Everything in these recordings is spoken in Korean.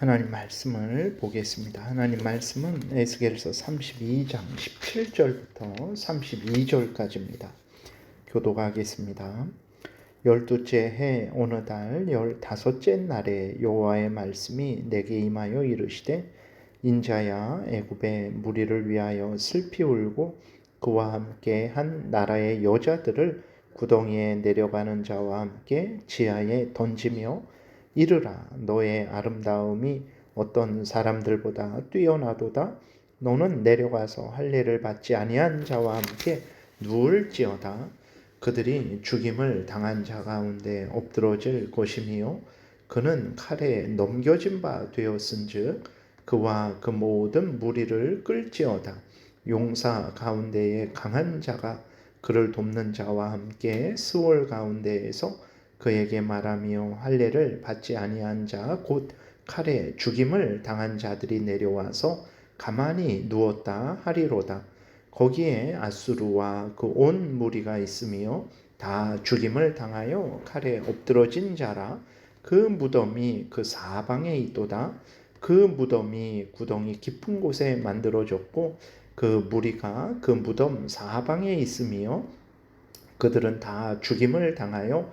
하나님 말씀을 보겠습니다. 하나님 말씀은 에스겔서 32장 17절부터 32절까지입니다. 교도하겠습니다. 열두째 해 어느 달 열다섯째 날에 여호와의 말씀이 내게 임하여 이르시되 인자야 애굽의 무리를 위하여 슬피 울고 그와 함께 한 나라의 여자들을 구덩이에 내려가는 자와 함께 지하에 던지며 이르라 너의 아름다움이 어떤 사람들보다 뛰어나도다. 너는 내려가서 할례를 받지 아니한 자와 함께 누울지어다. 그들이 죽임을 당한 자 가운데 엎드러질 것이며 그는 칼에 넘겨진 바 되었은즉 그와 그 모든 무리를 끌지어다. 용사 가운데에 강한 자가 그를 돕는 자와 함께 스월 가운데에서 그에게 말하며 할례를 받지 아니한 자 곧 칼에 죽임을 당한 자들이 내려와서 가만히 누웠다 하리로다. 거기에 아수르와 그 온 무리가 있으며 다 죽임을 당하여 칼에 엎드러진 자라 그 무덤이 그 사방에 있도다. 그 무덤이 구덩이 깊은 곳에 만들어졌고 그 무리가 그 무덤 사방에 있으며 그들은 다 죽임을 당하여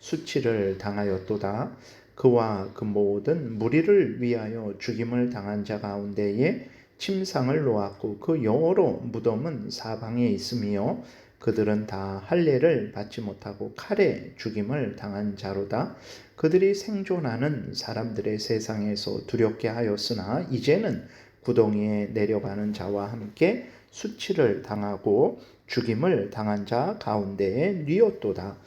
수치를 당하였도다. 그와 그 모든 무리를 위하여 죽임을 당한 자 가운데에 침상을 놓았고 그 여러 무덤은 사방에 있으며 그들은 다 할례를 받지 못하고 칼에 죽임을 당한 자로다. 그들이 생존하는 사람들의 세상에서 두렵게 하였으나 이제는 구덩이에 내려가는 자와 함께 수치를 당하고 죽임을 당한 자 가운데에 뉘었도다.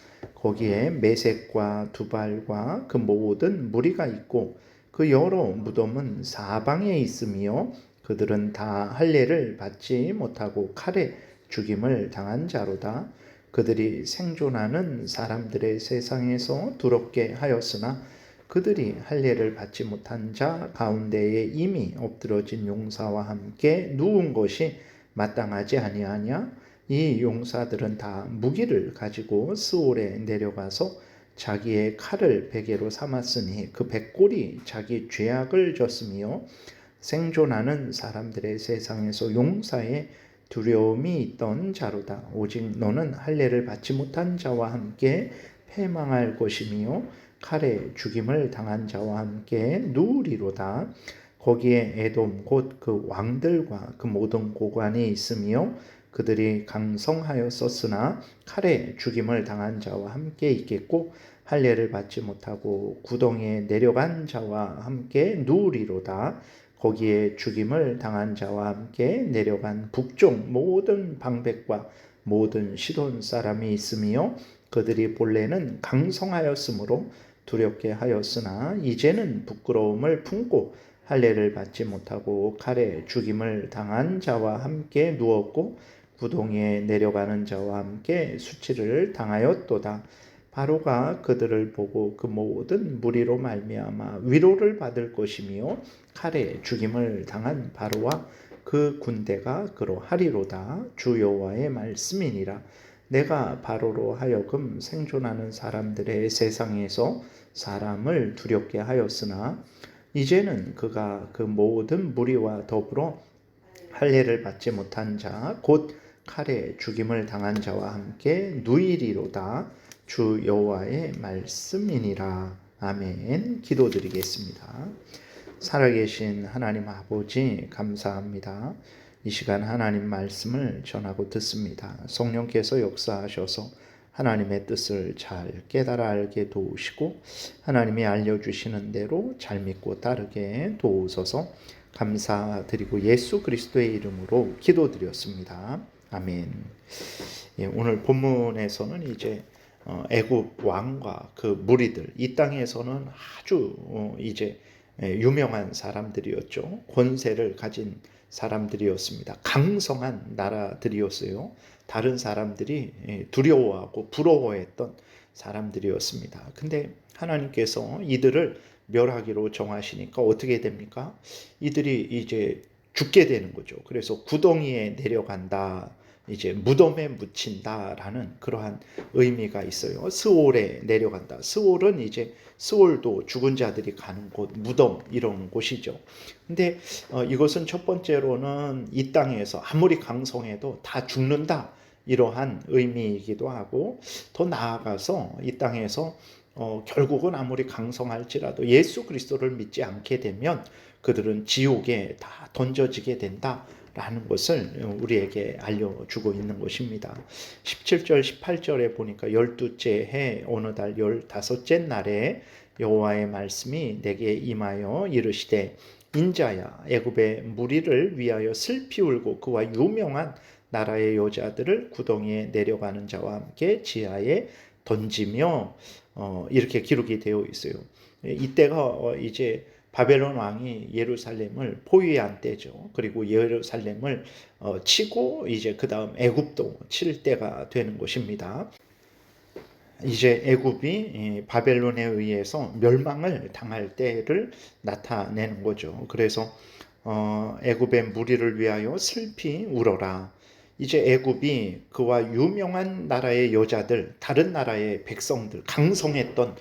거기에 메색과 두발과 그 모든 무리가 있고 그 여러 무덤은 사방에 있으며 그들은 다 할례를 받지 못하고 칼에 죽임을 당한 자로다. 그들이 생존하는 사람들의 세상에서 두렵게 하였으나 그들이 할례를 받지 못한 자 가운데에 이미 엎드러진 용사와 함께 누운 것이 마땅하지 아니하냐? 이 용사들은 다 무기를 가지고 스올에 내려가서 자기의 칼을 베개로 삼았으니 그 백골이 자기 죄악을 졌으며 생존하는 사람들의 세상에서 용사의 두려움이 있던 자로다. 오직 너는 할례를 받지 못한 자와 함께 패망할 것이며 칼에 죽임을 당한 자와 함께 누리로다. 거기에 에돔 곧 그 왕들과 그 모든 고관이 있으며 그들이 강성하였었으나 칼에 죽임을 당한 자와 함께 있겠고 할례를 받지 못하고 구덩이에 내려간 자와 함께 누리로다. 거기에 죽임을 당한 자와 함께 내려간 북쪽 모든 방백과 모든 시돈 사람이 있으며 그들이 본래는 강성하였으므로 두렵게 하였으나 이제는 부끄러움을 품고 할례를 받지 못하고 칼에 죽임을 당한 자와 함께 누웠고 구덩이에 내려가는 자와 함께 수치를 당하였도다. 바로가 그들을 보고 그 모든 무리로 말미암아 위로를 받을 것이며 칼에 죽임을 당한 바로와 그 군대가 그러하리로다. 주 여호와의 말씀이니라. 내가 바로로 하여금 생존하는 사람들의 세상에서 사람을 두렵게 하였으나 이제는 그가 그 모든 무리와 더불어 할례를 받지 못한 자, 곧 칼에 죽임을 당한 자와 함께 누이리로다. 주 여호와의 말씀이니라. 아멘. 기도드리겠습니다. 살아계신 하나님 아버지 감사합니다. 이 시간 하나님 말씀을 전하고 듣습니다. 성령께서 역사하셔서 하나님의 뜻을 잘 깨달아 알게 도우시고 하나님이 알려주시는 대로 잘 믿고 따르게 도우소서 감사드리고 예수 그리스도의 이름으로 기도드렸습니다. 아멘. 예, 오늘 본문에서는 이제 어, 애굽 왕과 그 무리들 이 땅에서는 아주 어, 이제 예, 유명한 사람들이었죠. 권세를 가진 사람들이었습니다. 강성한 나라들이었어요. 다른 사람들이 예, 두려워하고 부러워했던 사람들이었습니다. 근데 하나님께서 이들을 멸하기로 정하시니까 어떻게 됩니까? 이들이 이제 죽게 되는 거죠. 그래서 구덩이에 내려간다. 이제 무덤에 묻힌다라는 그러한 의미가 있어요. 스올에 내려간다. 스올은 이제 스올도 죽은 자들이 가는 곳, 무덤 이런 곳이죠. 근데 어, 이것은 첫 번째로는 이 땅에서 아무리 강성해도 다 죽는다. 이러한 의미이기도 하고 더 나아가서 이 땅에서 어, 결국은 아무리 강성할지라도 예수 그리스도를 믿지 않게 되면 그들은 지옥에 다 던져지게 된다. 라는 것을 우리에게 알려주고 있는 것입니다. 17절, 18절에 보니까 열두째 해 어느 달 열다섯째 날에 여호와의 말씀이 내게 임하여 이르시되 인자야 애굽의 무리를 위하여 슬피 울고 그와 유명한 나라의 여자들을 구덩이에 내려가는 자와 함께 지하에 던지며 어, 이렇게 기록이 되어 있어요. 이때가 어, 이제 바벨론 왕이 예루살렘을 포위한 때죠. 그리고 예루살렘을 어, 치고 이제 그 다음 애굽도 칠 때가 되는 것입니다. 이제 애굽이 바벨론에 의해서 멸망을 당할 때를 나타내는 거죠. 그래서 어, 애굽의 무리를 위하여 슬피 울어라. 이제 애굽이 그와 유명한 나라의 여자들, 다른 나라의 백성들, 강성했던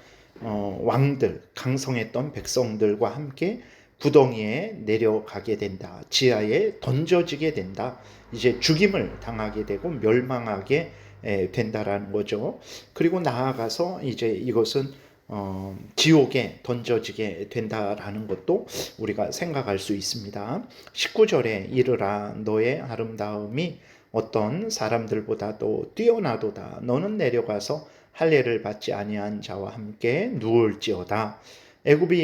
어, 왕들, 강성했던 백성들과 함께 구덩이에 내려가게 된다. 지하에 던져지게 된다. 이제 죽임을 당하게 되고 멸망하게 된다라는 거죠. 그리고 나아가서 이제 이것은 어, 지옥에 던져지게 된다라는 것도 우리가 생각할 수 있습니다. 19절에 이르라 너의 아름다움이 어떤 사람들보다도 뛰어나도다. 너는 내려가서 할례를 받지 아니한 자와 함께 누울지어다. 애굽이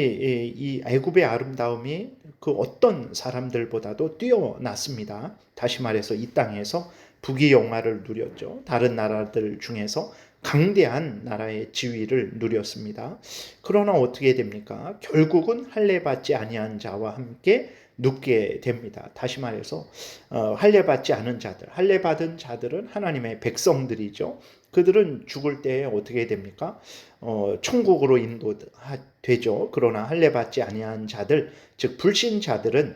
이 애굽의 아름다움이 그 어떤 사람들보다도 뛰어났습니다. 다시 말해서 이 땅에서 부귀 영화를 누렸죠. 다른 나라들 중에서 강대한 나라의 지위를 누렸습니다. 그러나 어떻게 됩니까? 결국은 할례 받지 아니한 자와 함께 눕게 됩니다. 다시 말해서 어, 할례 받지 않은 자들, 할례 받은 자들은 하나님의 백성들이죠. 그들은 죽을 때 어떻게 됩니까? 어, 천국으로 인도되죠. 그러나 할례 받지 아니한 자들, 즉 불신자들은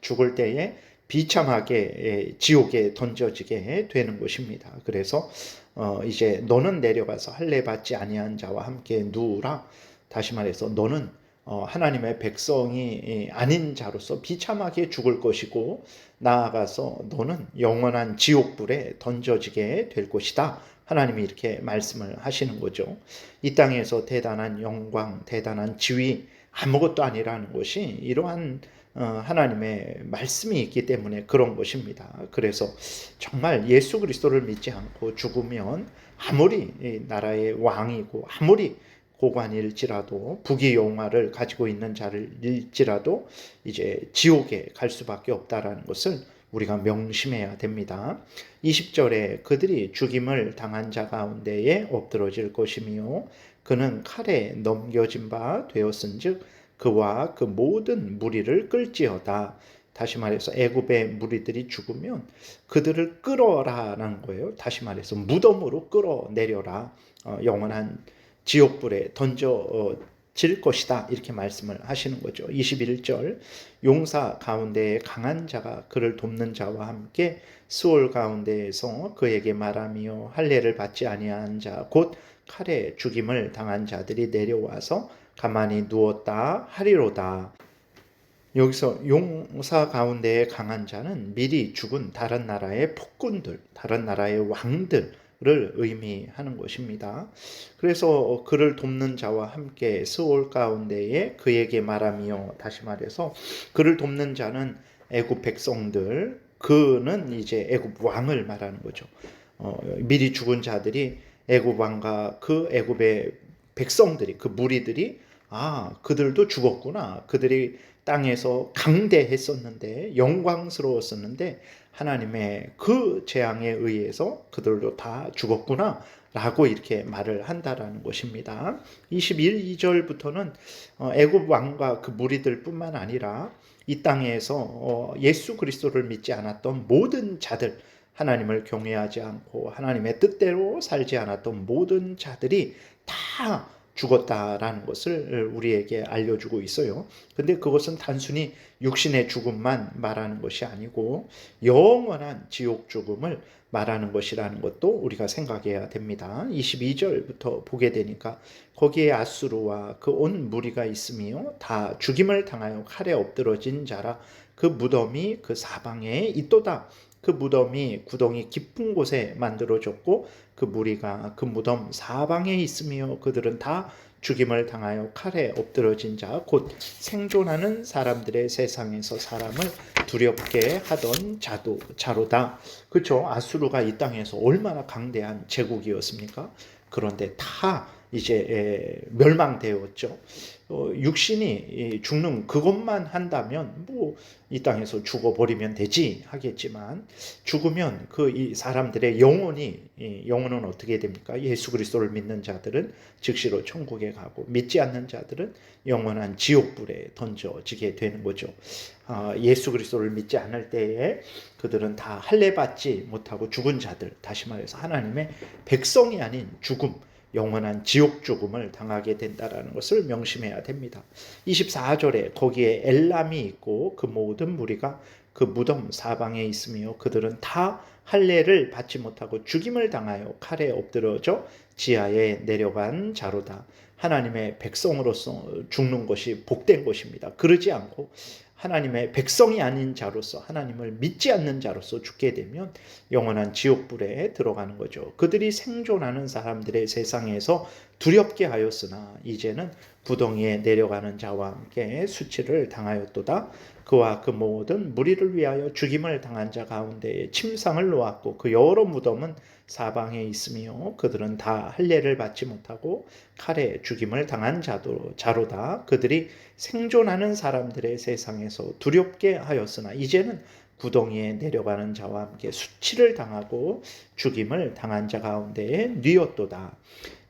죽을 때에 비참하게 지옥에 던져지게 되는 것입니다. 그래서 어, 이제 너는 내려가서 할례 받지 아니한 자와 함께 누우라. 다시 말해서 너는 어, 하나님의 백성이 아닌 자로서 비참하게 죽을 것이고 나아가서 너는 영원한 지옥불에 던져지게 될 것이다. 하나님이 이렇게 말씀을 하시는 거죠. 이 땅에서 대단한 영광, 대단한 지위 아무것도 아니라는 것이 이러한 어, 하나님의 말씀이 있기 때문에 그런 것입니다. 그래서 정말 예수 그리스도를 믿지 않고 죽으면 아무리 나라의 왕이고 아무리 고관일지라도 부귀영화를 가지고 있는 자를일지라도 이제 지옥에 갈 수밖에 없다라는 것을 우리가 명심해야 됩니다. 20절에 그들이 죽임을 당한 자 가운데에 엎드러질 것이며 그는 칼에 넘겨진 바 되었은즉 그와 그 모든 무리를 끌지어다. 다시 말해서 애굽의 무리들이 죽으면 그들을 끌어라라는 거예요. 다시 말해서 무덤으로 끌어내려라. 어, 영원한 지옥불에 던져 질 것이다. 이렇게 말씀을 하시는 거죠. 21절 용사 가운데 강한 자가 그를 돕는 자와 함께 수월 가운데에서 그에게 말하며 할례를 받지 아니한 자 곧 칼에 죽임을 당한 자들이 내려와서 가만히 누웠다 하리로다. 여기서 용사 가운데 강한 자는 미리 죽은 다른 나라의 폭군들, 다른 나라의 왕들, 를 의미하는 것입니다. 그래서 그를 돕는 자와 함께 스올 가운데에 그에게 말하며 다시 말해서 그를 돕는 자는 애굽 백성들 그는 이제 애굽 왕을 말하는 거죠. 어, 미리 죽은 자들이 애굽 왕과 그 애굽의 백성들이 그 무리들이 아 그들도 죽었구나 그들이 땅에서 강대했었는데 영광스러웠었는데 하나님의 그 재앙에 의해서 그들도 다 죽었구나 라고 이렇게 말을 한다라는 것입니다. 21, 2절부터는 어, 애굽 왕과 그 무리들뿐만 아니라 이 땅에서 어, 예수 그리스도를 믿지 않았던 모든 자들 하나님을 경외하지 않고 하나님의 뜻대로 살지 않았던 모든 자들이 다 죽었다라는 것을 우리에게 알려주고 있어요. 근데 그것은 단순히 육신의 죽음만 말하는 것이 아니고 영원한 지옥 죽음을 말하는 것이라는 것도 우리가 생각해야 됩니다. 22절부터 보게 되니까 거기에 아수르와 그 온 무리가 있으며 다 죽임을 당하여 칼에 엎드러진 자라 그 무덤이 그 사방에 있도다. 그 무덤이 구덩이 깊은 곳에 만들어졌고 그 무리가 그 무덤 사방에 있으며 그들은 다 죽임을 당하여 칼에 엎드러진 자 곧 생존하는 사람들의 세상에서 사람을 두렵게 하던 자도 자로다. 그렇죠? 아수르가 이 땅에서 얼마나 강대한 제국이었습니까? 그런데 다 이제 멸망되었죠. 어, 육신이 죽는 그것만 한다면 뭐 이 땅에서 죽어버리면 되지 하겠지만 죽으면 그 이 사람들의 영혼이 영혼은 어떻게 됩니까? 예수 그리스도를 믿는 자들은 즉시로 천국에 가고 믿지 않는 자들은 영원한 지옥불에 던져지게 되는 거죠. 아, 예수 그리스도를 믿지 않을 때에 그들은 다 할례 받지 못하고 죽은 자들 다시 말해서 하나님의 백성이 아닌 죽음 영원한 지옥 죽음을 당하게 된다라는 것을 명심해야 됩니다. 24절에 거기에 엘람이 있고 그 모든 무리가 그 무덤 사방에 있으며 그들은 다 할례를 받지 못하고 죽임을 당하여 칼에 엎드러져 지하에 내려간 자로다. 하나님의 백성으로서 죽는 것이 복된 것입니다. 그러지 않고 하나님의 백성이 아닌 자로서 하나님을 믿지 않는 자로서 죽게 되면 영원한 지옥불에 들어가는 거죠. 그들이 생존하는 사람들의 세상에서 두렵게 하였으나 이제는 구덩이에 내려가는 자와 함께 수치를 당하였도다. 그와 그 모든 무리를 위하여 죽임을 당한 자 가운데 침상을 놓았고 그 여러 무덤은 사방에 있으며 그들은 다 할례를 받지 못하고 칼에 죽임을 당한 자도 자로다. 그들이 생존하는 사람들의 세상에서 두렵게 하였으나 이제는 구덩이에 내려가는 자와 함께 수치를 당하고 죽임을 당한 자 가운데에 뉘었도다.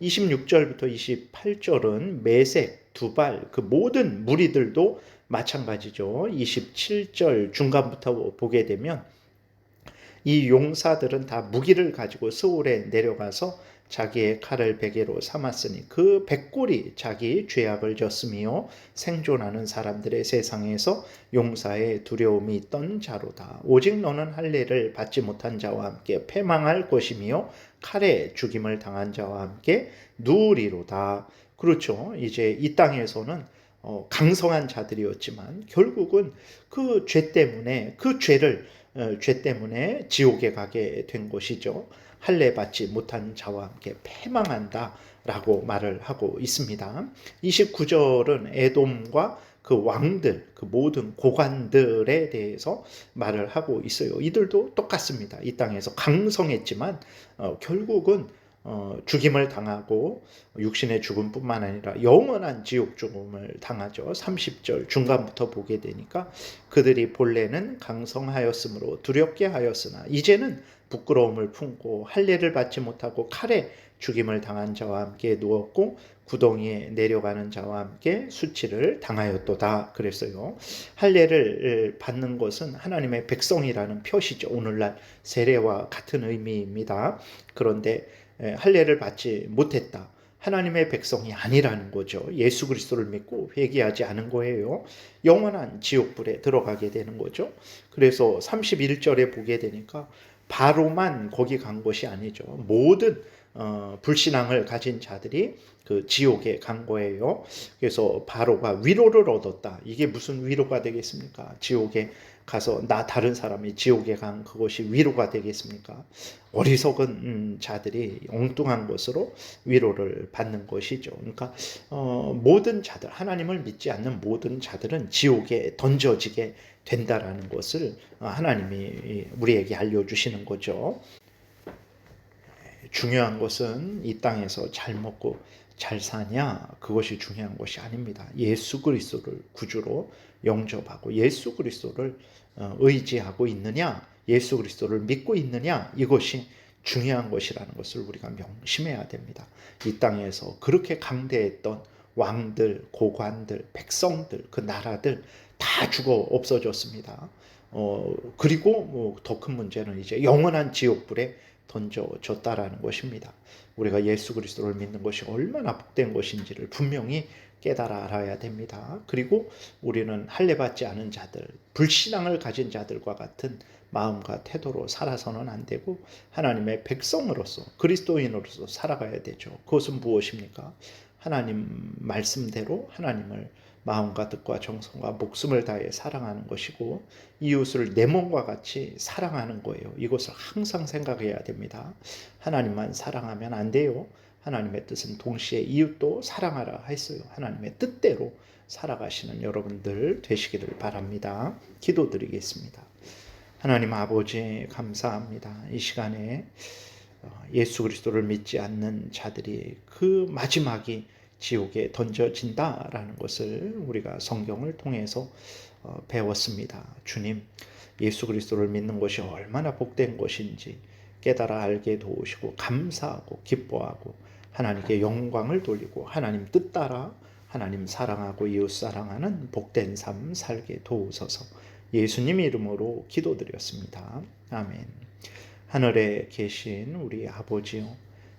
26절부터 28절은 매색, 두발, 그 모든 무리들도 마찬가지죠. 27절 중간부터 보게 되면 이 용사들은 다 무기를 가지고 서울에 내려가서 자기의 칼을 베개로 삼았으니 그 백골이 자기 죄악을 졌으며 생존하는 사람들의 세상에서 용사의 두려움이 있던 자로다. 오직 너는 할례를 받지 못한 자와 함께 패망할 것이며 칼에 죽임을 당한 자와 함께 누리로다. 그렇죠. 이제 이 땅에서는 어, 강성한 자들이었지만 결국은 그 죄 때문에 그 죄를 어, 죄 때문에 지옥에 가게 된 것이죠. 할례 받지 못한 자와 함께 패망한다 라고 말을 하고 있습니다. 29절은 에돔과 그 왕들, 그 모든 고관들에 대해서 말을 하고 있어요. 이들도 똑같습니다. 이 땅에서 강성했지만 어, 결국은 어, 죽임을 당하고 육신의 죽음뿐만 아니라 영원한 지옥 죽음을 당하죠. 30절 중간부터 보게 되니까 그들이 본래는 강성하였으므로 두렵게 하였으나 이제는 부끄러움을 품고 할례를 받지 못하고 칼에 죽임을 당한 자와 함께 누웠고 구덩이에 내려가는 자와 함께 수치를 당하였도다 그랬어요. 할례를 받는 것은 하나님의 백성이라는 표시죠. 오늘날 세례와 같은 의미입니다. 그런데 할례를 받지 못했다. 하나님의 백성이 아니라는 거죠. 예수 그리스도를 믿고 회개하지 않은 거예요. 영원한 지옥불에 들어가게 되는 거죠. 그래서 31절에 보게 되니까 바로만 거기 간 것이 아니죠. 모든 어, 불신앙을 가진 자들이 그 지옥에 간 거예요. 그래서 바로가 위로를 얻었다. 이게 무슨 위로가 되겠습니까? 지옥에 가서 나 다른 사람이 지옥에 간 그것이 위로가 되겠습니까? 어리석은 음, 자들이 엉뚱한 것으로 위로를 받는 것이죠. 그러니까 어, 모든 자들 하나님을 믿지 않는 모든 자들은 지옥에 던져지게 된다라는 것을 하나님이 우리에게 알려주시는 거죠. 중요한 것은 이 땅에서 잘 먹고 잘 사냐 그것이 중요한 것이 아닙니다. 예수 그리스도를 구주로 영접하고 예수 그리스도를 어, 의지하고 있느냐 예수 그리스도를 믿고 있느냐 이것이 중요한 것이라는 것을 우리가 명심해야 됩니다. 이 땅에서 그렇게 강대했던 왕들, 고관들, 백성들, 그 나라들 다 죽어 없어졌습니다. 어, 그리고 뭐 더 큰 문제는 이제 영원한 지옥불에 던져졌다라는 것입니다. 우리가 예수 그리스도를 믿는 것이 얼마나 복된 것인지를 분명히 깨달아 알아야 됩니다. 그리고 우리는 할례 받지 않은 자들, 불신앙을 가진 자들과 같은 마음과 태도로 살아서는 안 되고 하나님의 백성으로서 그리스도인으로서 살아가야 되죠. 그것은 무엇입니까? 하나님 말씀대로 하나님을 마음과 뜻과 정성과 목숨을 다해 사랑하는 것이고 이웃을 내 몸과 같이 사랑하는 거예요. 이것을 항상 생각해야 됩니다. 하나님만 사랑하면 안 돼요. 하나님의 뜻은 동시에 이웃도 사랑하라 했어요. 하나님의 뜻대로 살아가시는 여러분들 되시기를 바랍니다. 기도드리겠습니다. 하나님 아버지 감사합니다. 이 시간에 어, 예수 그리스도를 믿지 않는 자들이 그 마지막이 지옥에 던져진다라는 것을 우리가 성경을 통해서 어, 배웠습니다. 주님, 예수 그리스도를 믿는 것이 얼마나 복된 것인지 깨달아 알게 도우시고 감사하고 기뻐하고 하나님께 영광을 돌리고 하나님 뜻 따라 하나님 사랑하고 이웃 사랑하는 복된 삶 살게 도우소서. 예수님 이름으로 기도드렸습니다. 아멘. 하늘에 계신 우리 아버지요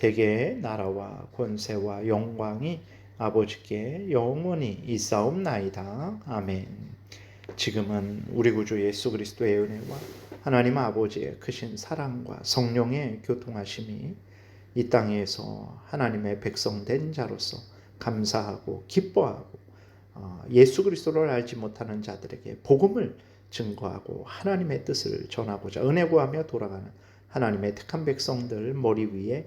대개 나라와 권세와 영광이 아버지께 영원히 있사옵나이다. 아멘. 지금은 우리 구주 예수 그리스도의 은혜와 하나님 아버지의 크신 사랑과 성령의 교통하심이 이 땅에서 하나님의 백성 된 자로서 감사하고 기뻐하고 어, 예수 그리스도를 알지 못하는 자들에게 복음을 증거하고 하나님의 뜻을 전하고자 은혜 구하며 돌아가는 하나님의 택한 백성들 머리 위에